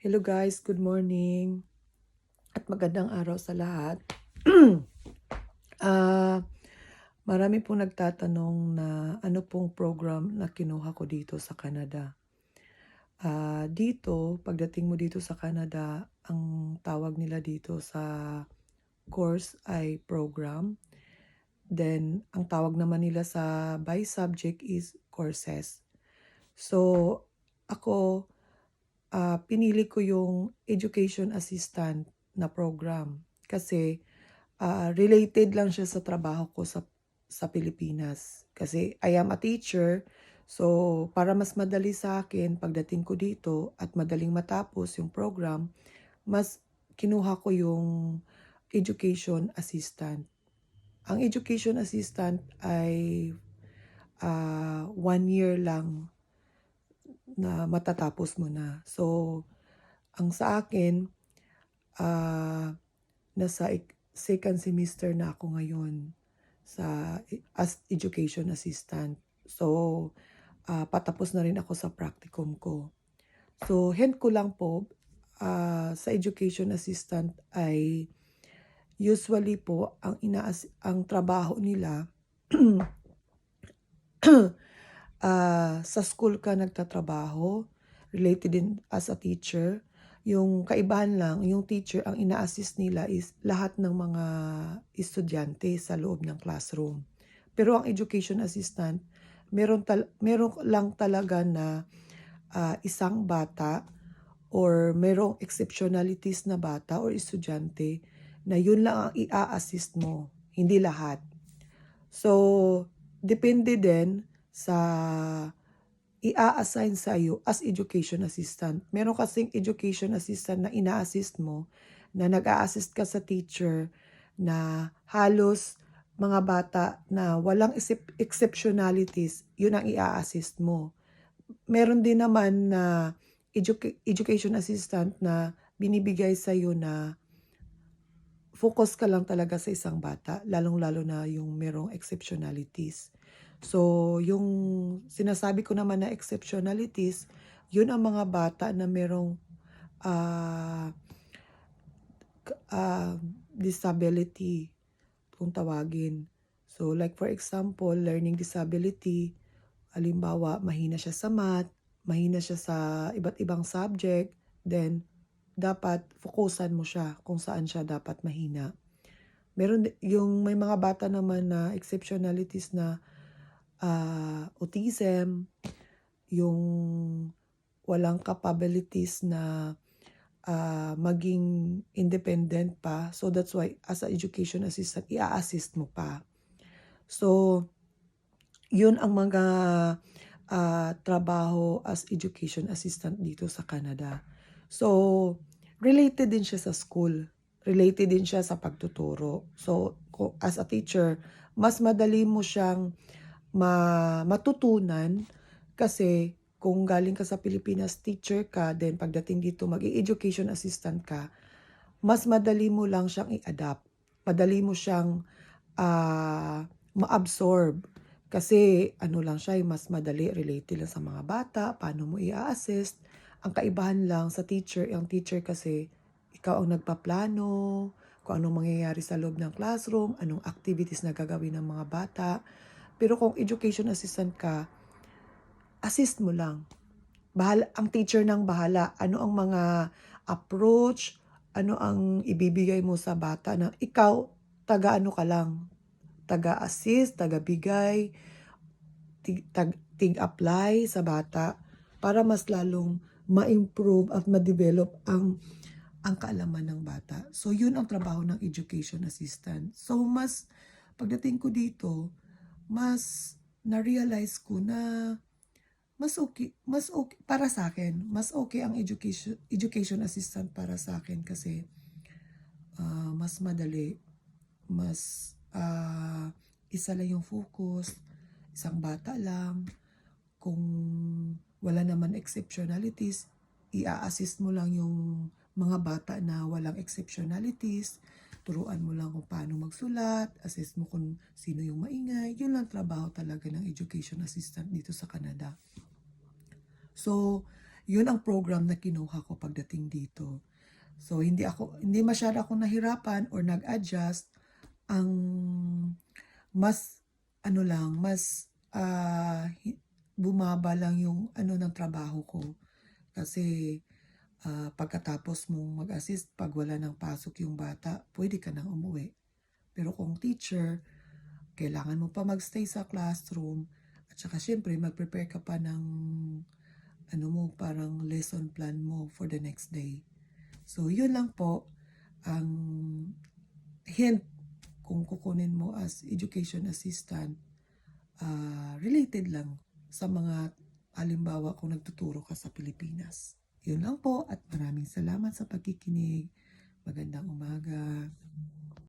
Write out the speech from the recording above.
Hello guys, good morning at magandang araw sa lahat. Ah, marami pong nagtatanong na ano pong program na kinuha ko dito sa Canada. Ah, dito, pagdating mo dito sa Canada, ang tawag nila dito sa course ay program. Then, ang tawag naman nila sa by subject is courses. So, ako, ah, pinili ko yung education assistant na program kasi ah, related lang siya sa trabaho ko sa sa Pilipinas. Kasi I am a teacher, so para mas madali sa akin pagdating ko dito at madaling matapos yung program, mas kinuha ko yung education assistant. Ang education assistant ay ah, one year lang na matatapos mo na. So, ang sa akin, ah, nasa second semester na ako ngayon sa as education assistant. So, ah, patapos na rin ako sa practicum ko. So, hint ko lang po, ah, sa education assistant ay usually po ang inaas ang trabaho nila ah, sa school ka nagtatrabaho, related din as a teacher. Yung kaibahan lang, yung teacher, ang ina-assist nila is lahat ng mga estudyante sa loob ng classroom. Pero ang education assistant, meron, tal- meron lang talaga na ah, isang bata or merong exceptionalities na bata or estudyante na yun lang ang i-assist mo, hindi lahat. So, depende din sa i-assign sa iyo as education assistant. Meron kasing education assistant na ina-assist mo na nag-a-assist ka sa teacher na halos mga bata na walang excep- exceptionalities, yun ang i-assist mo. Meron din naman na educa- education assistant na binibigay sa iyo na focus ka lang talaga sa isang bata, lalong-lalo na yung merong exceptionalities. So, yung sinasabi ko naman na exceptionalities, yun ang mga bata na merong k- ah, disability, kung tawagin. So, like for example, learning disability, halimbawa, mahina siya sa math, mahina siya sa iba't ibang subject, then dapat fokusan mo siya kung saan siya dapat mahina. Meron yung may mga bata naman na exceptionalities na ah, autism, yung walang capabilities na ah, maging independent pa. So that's why as a education assistant, i-assist mo pa. So, yun ang mga ah, trabaho as education assistant dito sa Canada. So, related din siya sa school. Related din siya sa pagtuturo. So, as a teacher, mas madali mo siyang ma- matutunan kasi kung galing ka sa Pilipinas, teacher ka, then pagdating dito, mag-education assistant ka, mas madali mo lang siyang i-adapt. Madali mo siyang ah, ma-absorb. Kasi ano lang siya, eh, mas madali, related lang sa mga bata, paano mo i-assist. Ang kaibahan lang sa teacher, yung teacher kasi, ikaw ang nagpaplano, kung anong mangyayari sa loob ng classroom, anong activities na gagawin ng mga bata. Pero kung education assistant ka, assist mo lang. Bahal, ang teacher nang bahala. Ano ang mga approach, ano ang ibibigay mo sa bata na ikaw, taga ano ka lang, taga-assist, taga-bigay, tig, tag, tig-apply sa bata para mas lalong ma-improve at ma-develop ang ang kaalaman ng bata. So, yun ang trabaho ng education assistant. So, mas, pagdating ko dito, mas na-realize ko na mas okay, mas okay, para sa akin, mas okay ang education, education assistant para sa akin kasi ah, mas madali, mas ah, isa lang yung focus, isang bata lang, kung wala naman exceptionalities, i-assist mo lang yung mga bata na walang exceptionalities, turuan mo lang kung paano magsulat, assist mo kung sino yung maingay. Yun lang trabaho talaga ng education assistant dito sa Canada. So, Yun ang program na kinuha ko pagdating dito. So hindi ako hindi masyado akong nahirapan or nag-adjust. Ang mas ano lang, mas hi- bumaba lang yung ano ng trabaho ko. Kasi ah, pagkatapos mong mag-assist, pag wala ng pasok yung bata, pwede ka nang umuwi. Pero kung teacher, kailangan mo pa magstay sa classroom at saka syempre mag-prepare ka pa ng ano mo, parang lesson plan mo for the next day. So, yun lang po ang hint kung kukunin mo as education assistant ah, related lang sa mga halimbawa kung nagtuturo ka sa Pilipinas. Yun lang po at maraming salamat sa pagkikinig. Magandang umaga.